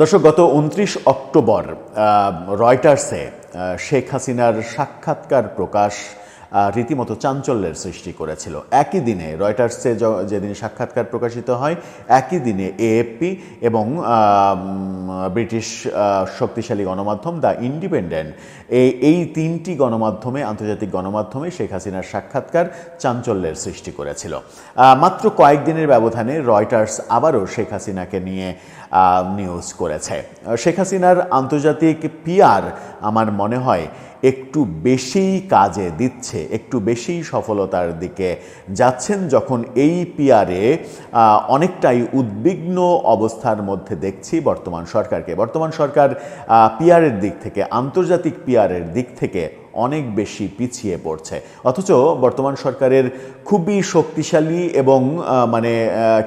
দর্শক, গত উনত্রিশ অক্টোবর রয়টার্সে শেখ হাসিনার সাক্ষাৎকার প্রকাশ রীতিমতো চাঞ্চল্যের সৃষ্টি করেছিল। একই দিনে রয়টার্সে যেদিন সাক্ষাৎকার প্রকাশিত হয়, একই দিনে এএফপি এবং ব্রিটিশ শক্তিশালী গণমাধ্যম দ্য ইন্ডিপেন্ডেন্ট, এই এই তিনটি গণমাধ্যমে, আন্তর্জাতিক গণমাধ্যমে শেখ হাসিনার সাক্ষাৎকার চাঞ্চল্যের সৃষ্টি করেছিল। মাত্র কয়েকদিনের ব্যবধানে রয়টার্স আবারও শেখ হাসিনাকে নিয়ে নিউজ করেছে। শেখ হাসিনার আন্তর্জাতিক পিয়ার আমার মনে হয় একটু বেশি কাজে দিচ্ছে, একটু বেশি সফলতার দিকে যাচ্ছেন যখন এই পিয়ারে অনেকটাই উদ্বিগ্ন অবস্থার মধ্যে দেখছি বর্তমান সরকারকে। বর্তমান সরকার পিয়ারের দিক থেকে, আন্তর্জাতিক পিয়ারের দিক থেকে অনেক বেশি পিছিয়ে পড়ছে। অথচ বর্তমান সরকারের খুবই শক্তিশালী এবং মানে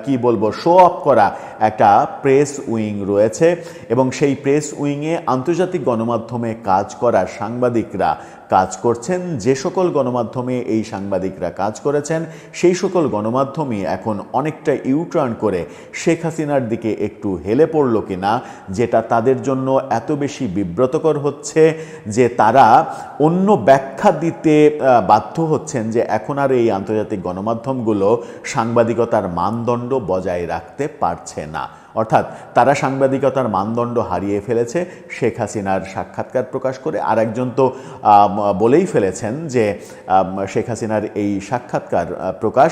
কি বলব শো অফ করা একটা প্রেস উইং রয়েছে এবং সেই প্রেস উইংয়ে আন্তর্জাতিক গণমাধ্যমে কাজ করা সাংবাদিকরা কাজ করছেন, যে সকল গণমাধ্যমে এই সাংবাদিকরা কাজ করেছেন, সেই সকল গণমাধ্যমই এখন অনেকটা ইউটার্ন করে শেখ হাসিনার দিকে একটু হেলে পড়ল কিনা, যেটা তাদের জন্য এত বেশি বিব্রতকর হচ্ছে যে তারা অন্য ব্যাখ্যা দিতে বাধ্য হচ্ছেন যে এখন আর এই আন্তর্জাতিক গণমাধ্যমগুলো সাংবাদিকতার মানদণ্ড বজায় রাখতে পারছে না। অর্থাৎ তারা সাংবাদিকতার মানদণ্ড হারিয়ে ফেলেছে, শেখ হাসিনার সাক্ষাৎকার প্রকাশ করে আর একজন তো বলেই ফেলেছেন যে শেখ হাসিনার এই সাক্ষাৎকার প্রকাশ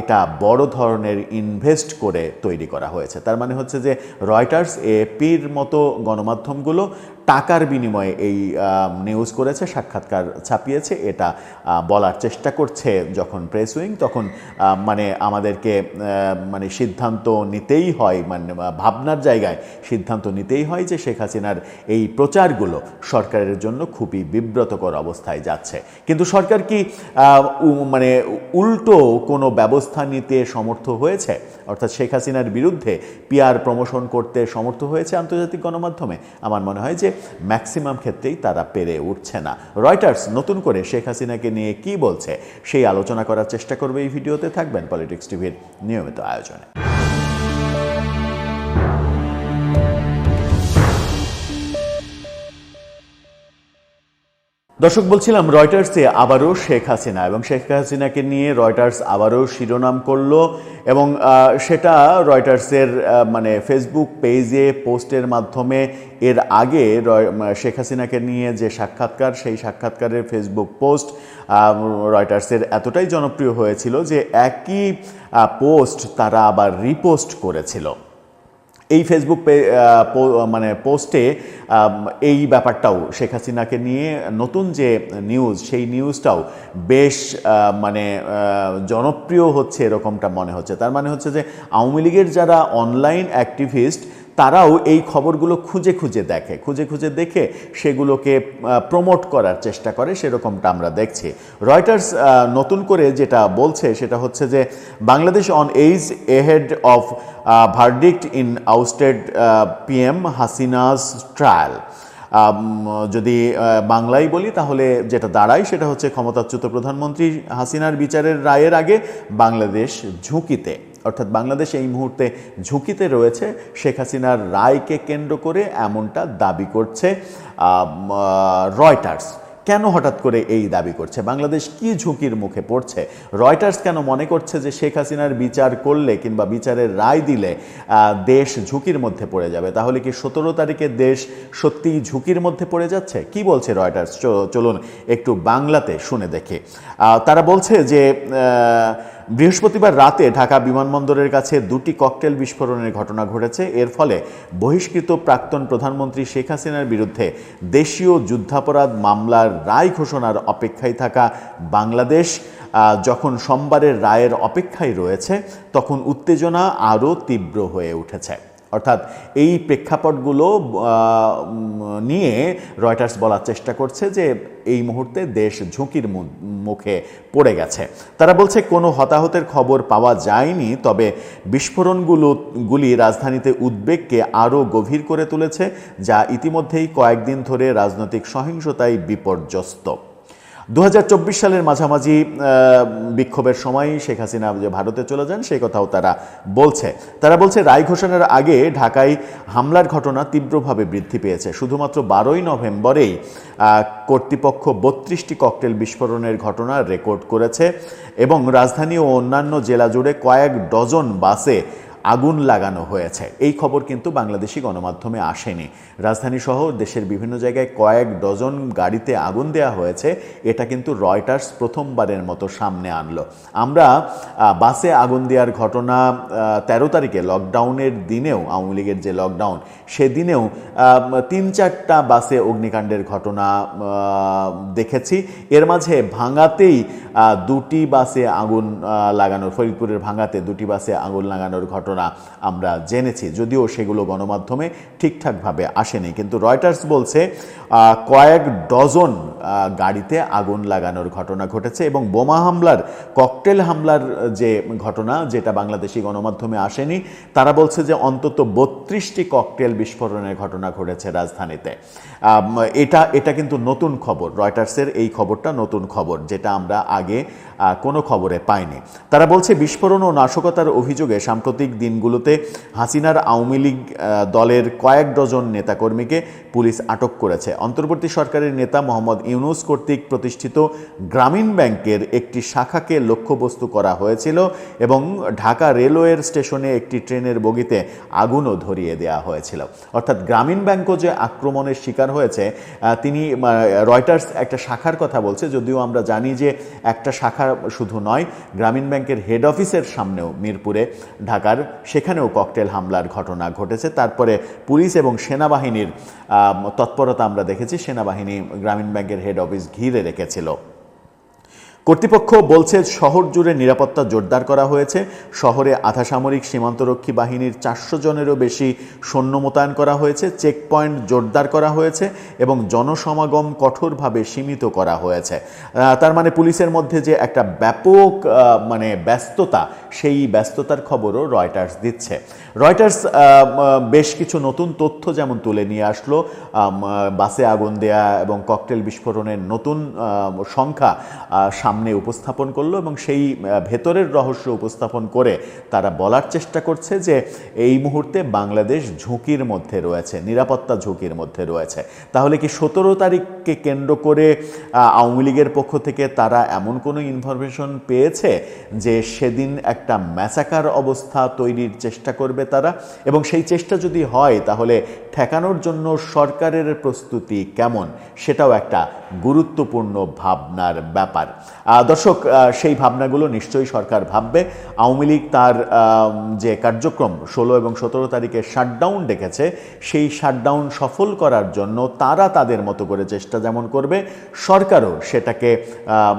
এটা বড় ধরনের ইনভেস্ট করে তৈরি করা হয়েছে। তার মানে হচ্ছে যে, রয়টার্স এপির মতো গণমাধ্যমগুলো টাকার বিনিময়ে এই নিউজ করেছে, সাক্ষাৎকার ছাপিয়েছে, এটা বলার চেষ্টা করছে যখন প্রেস উইং তখন মানে আমাদেরকে মানে সিদ্ধান্ত নিতেই হয় মানে ভাবনার জায়গায় সিদ্ধান্ত নিতেই হয় যে শেখ হাসিনার এই প্রচারগুলো সরকারের জন্য খুবই বিব্রতকর অবস্থায় যাচ্ছে। কিন্তু সরকার কি মানে উল্টো কোনো ব্যবস্থা নিতে সমর্থ হয়েছে? অর্থাৎ শেখ হাসিনার বিরুদ্ধে পিআর প্রমোশন করতে সমর্থ হয়েছে আন্তর্জাতিক গণমাধ্যমে? আমার মনে হয় যে ম্যাক্সিমাম ক্ষেত্রেই তারা পেরে উঠছে না। রয়টার্স নতুন করে শেখ হাসিনাকে নিয়ে কি বলছে, সেই আলোচনা করার চেষ্টা করবে এই ভিডিওতে। থাকবেন পলিটিক্স টিভির নিয়মিত আয়োজনে। দর্শক, বলছিলাম রয়টার্সে আবারও শেখ হাসিনা এবং শেখ হাসিনাকে নিয়ে রয়টার্স আবারও শিরোনাম করল এবং সেটা রয়টার্সের মানে ফেসবুক পেজে পোস্টের মাধ্যমে এর আগে শেখ হাসিনাকে নিয়ে যে সাক্ষাৎকার, সেই সাক্ষাৎকারের ফেসবুক পোস্ট রয়টার্সের এতটাই জনপ্রিয় হয়েছিল যে একই পোস্ট তারা আবার রিপোস্ট করেছিল। এই ফেসবুক মানে পোস্টে এই ব্যাপারটাও শেখ হাসিনাকে নিয়ে নতুন যে নিউজ সেই নিউজটাও বেশ মানে জনপ্রিয় হচ্ছে এরকমটা মনে হচ্ছে। তার মানে হচ্ছে যে আওয়ামী লীগের যারা অনলাইন অ্যাক্টিভিস্ট তারাও এই খবরগুলো খুঁজে খুঁজে দেখে, খুঁজে খুঁজে দেখে সেগুলোকে প্রমোট করার চেষ্টা করে, সেরকমটা আমরা দেখছি। রয়টার্স নতুন করে যেটা বলছে সেটা হচ্ছে যে, Bangladesh on edge ahead of verdict in ousted PM Hasina's trial যদি বাংলায় বলি তাহলে যেটা দাঁড়ায় সেটা হচ্ছে ক্ষমতাচ্যুত প্রধানমন্ত্রী হাসিনার বিচারের রায়ের আগে বাংলাদেশ ঝুঁকিতে। অর্থাৎ বাংলাদেশ এই মুহূর্তে ঝুঁকিতে রয়েছে। শেখ হাসিনার রায়কে কেন্দ্র করে এমনটা দাবি করছে রয়টার্স। কেন হঠাৎ করে এই দাবি করছে? বাংলাদেশ কি ঝুঁকির মুখে পড়ছে? রয়টার্স কেন মনে করছে যে শেখ হাসিনার বিচার করলে কিংবা বিচারের রায় দিলে দেশ ঝুঁকির মধ্যে পড়ে যাবে? তাহলে কি সতেরো তারিখে দেশ সত্যিই ঝুঁকির মধ্যে পড়ে যাচ্ছে? কি বলছে রয়টার্স? চলুন একটু বাংলাতে শুনে দেখি। তারা বলছে যে বৃহস্পতিবার রাতে ঢাকা বিমানবন্দরের কাছে দুটি ককটেল বিস্ফোরণের ঘটনা ঘটেছে। এর ফলে বহিষ্কৃত প্রাক্তন প্রধানমন্ত্রী শেখ হাসিনার বিরুদ্ধে দেশীয় যুদ্ধাপরাধ মামলার রায় ঘোষণার অপেক্ষায় থাকা বাংলাদেশ যখন সোমবারের রায়ের অপেক্ষায় রয়েছে, তখন উত্তেজনা আরও তীব্র হয়ে উঠেছে। অর্থাৎ এই প্রেক্ষাপটগুলো নিয়ে রয়টার্স বলার চেষ্টা করছে যে এই মুহূর্তে দেশ ঝুঁকির মুখে পড়ে গেছে। তারা বলছে, কোনো হতাহতের খবর পাওয়া যায়নি, তবে বিস্ফোরণগুলো গুলি রাজধানীতে উদ্বেগকে আরও গভীর করে তুলেছে, যা ইতিমধ্যেই কয়েকদিন ধরে রাজনৈতিক সহিংসতায় বিপর্যস্ত। দু হাজার চব্বিশ সালের মাঝামাঝি বিক্ষোভের সময় শেখ হাসিনা যে ভারতে চলে যান, সেই কথাও তারা বলছে। তারা বলছে, রায় ঘোষণার আগে ঢাকায় হামলার ঘটনা তীব্রভাবে বৃদ্ধি পেয়েছে। শুধুমাত্র বারোই নভেম্বরেই কর্তৃপক্ষ বত্রিশটি ককটেল বিস্ফোরণের ঘটনা রেকর্ড করেছে এবং রাজধানী ও অন্যান্য জেলা জুড়ে কয়েক ডজন বাসে আগুন লাগানো হয়েছে। এই খবর কিন্তু বাংলাদেশি গণমাধ্যমে আসেনি। রাজধানী সহ দেশের বিভিন্ন জায়গায় কয়েক ডজন গাড়িতে আগুন দেওয়া হয়েছে। এটা কিন্তু রয়টার্স প্রথমবারের মতো সামনে আনলো। আমরা বাসে আগুন দেওয়ার ঘটনা তেরো তারিখে লকডাউনের দিনেও, আওয়ামী লীগের যে লকডাউন, সেদিনেও তিন চারটা বাসে অগ্নিকাণ্ডের ঘটনা দেখেছি। এর মাঝে ভাঙাতেই দুটি বাসে আগুন লাগানোর, ফরিদপুরের ভাঙাতে দুটি বাসে আগুন লাগানোর ঘটনা আমরা জেনেছি, যদিও সেগুলো গণমাধ্যমে ঠিকঠাকভাবে আসেনি। কিন্তু রয়টার্স বলছে কয়েক ডজন গাড়িতে আগুন লাগানোর ঘটনা ঘটেছে এবং বোমা হামলার, ককটেল হামলার যে ঘটনা যেটা বাংলাদেশি গণমাধ্যমে আসেনি, তারা বলছে যে অন্তত বত্রিশটি ককটেল বিস্ফোরণের ঘটনা ঘটেছে রাজধানীতে। এটা এটা কিন্তু নতুন খবর। রয়টার্সের এই খবরটা নতুন খবর, যেটা আমরা আগে কোনো খবরে পাইনি। তারা বলছে, বিস্ফোরণ ও নাশকতার অভিযোগে সাম্প্রতিক দিনগুলোতে হাসিনার আওয়ামী লীগ দলের কয়েক ডজন নেতাকর্মীকে পুলিশ আটক করেছে। অন্তর্বর্তী সরকারের নেতা মোহাম্মদ ইউনুস কর্তৃক প্রতিষ্ঠিত গ্রামীণ ব্যাংকের একটি শাখাকে লক্ষ্যবস্তু করা হয়েছিল এবং ঢাকা রেলওয়ের স্টেশনে একটি ট্রেনের বগিতে আগুনও ধরিয়ে দেওয়া হয়েছিল। অর্থাৎ গ্রামীণ ব্যাংকও যে আক্রমণের শিকার হয়েছে তিনি রয়টার্স একটা শাখার কথা বলছে, যদিও আমরা জানি যে একটা শাখা শুধু নয়, গ্রামীণ ব্যাংকের হেড অফিসের সামনেও মিরপুরে, ঢাকার সেখানেও ককটেল হামলার ঘটনা ঘটেছে। তারপরে পুলিশ এবং সেনাবাহিনীর তৎপরতা আমরা দেখেছি, সেনাবাহিনী গ্রামীণ ব্যাংকের হেড অফিস ঘিরে রেখেছিল। কর্তৃপক্ষ বলছে শহর জুড়ে নিরাপত্তা জোরদার করা হয়েছে। শহরে আধা সামরিক সীমান্তরক্ষী বাহিনীর চারশো জনেরও বেশি সৈন্য মোতায়েন করা হয়েছে চেকপয়েন্ট জোরদার করা হয়েছে এবং জনসমাগম কঠোরভাবে সীমিত করা হয়েছে। তার মানে পুলিশের মধ্যে যে একটা ব্যাপক মানে ব্যস্ততা, সেই ব্যস্ততার খবরও রয়টার্স দিচ্ছে। রয়টার্স বেশ কিছু নতুন তথ্য যেমন তুলে নিয়ে আসলো বাসে আগুন দেয়া এবং ককটেল বিস্ফোরণের নতুন সংখ্যা সামনে উপস্থাপন করল এবং সেই ভেতরের রহস্য উপস্থাপন করে তারা বলার চেষ্টা করছে যে এই মুহূর্তে বাংলাদেশ ঝুঁকির মধ্যে রয়েছে, নিরাপত্তা ঝুঁকির মধ্যে রয়েছে। তাহলে কি সতেরো তারিখকে কেন্দ্র করে আওয়ামী লীগের পক্ষ থেকে তারা এমন কোনো ইনফরমেশন পেয়েছে যে সেদিন একটা ম্যাসাকার অবস্থা তৈরির চেষ্টা করবে তারা? এবং সেই চেষ্টা যদি হয়, তাহলে ঠেকানোর জন্য সরকারের প্রস্তুতি কেমন? সেটাও একটা গুরুত্বপূর্ণ ভাবনার ব্যাপার। দর্শক সেই ভাবনাগুলো নিশ্চয়ই সরকার ভাববে। আওয়ামী লীগ তার যে কার্যক্রম ষোলো এবং সতেরো তারিখে শাটডাউন ডেকেছে, সেই শাটডাউন সফল করার জন্য তারা তাদের মতো করে চেষ্টা যেমন করবে, সরকারও সেটাকে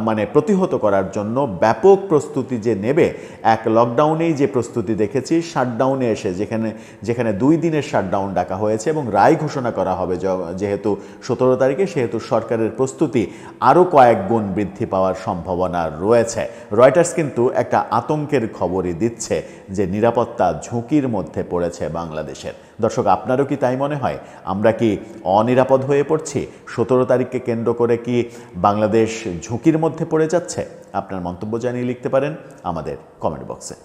মানে প্রতিহত করার জন্য ব্যাপক প্রস্তুতি যে নেবে, এক লকডাউনেই যে প্রস্তুতি দেখেছি, শাটডাউনে এসে যেখানে যেখানে দুই দিনের শাটডাউন ডাকা হয়েছে এবং রায় ঘোষণা করা হবে যেহেতু সতেরো তারিখে, সেহেতু সরকারের প্রস্তুতি আরও কয়েক গুণ বৃদ্ধি পাওয়ার সম্ভাবনা রয়েছে। রয়টার্স কিন্তু একটা আতঙ্কের খবরই দিচ্ছে যে নিরাপত্তা ঝুঁকির মধ্যে পড়েছে বাংলাদেশের। দর্শক, আপনারও কি তাই মনে হয়? আমরা কি অনিরাপদ হয়ে পড়ছি? সতেরো তারিখকে কেন্দ্র করে কি বাংলাদেশ ঝুঁকির মধ্যে পড়ে যাচ্ছে? আপনার মন্তব্য জানিয়ে লিখতে পারেন আমাদের কমেন্ট বক্সে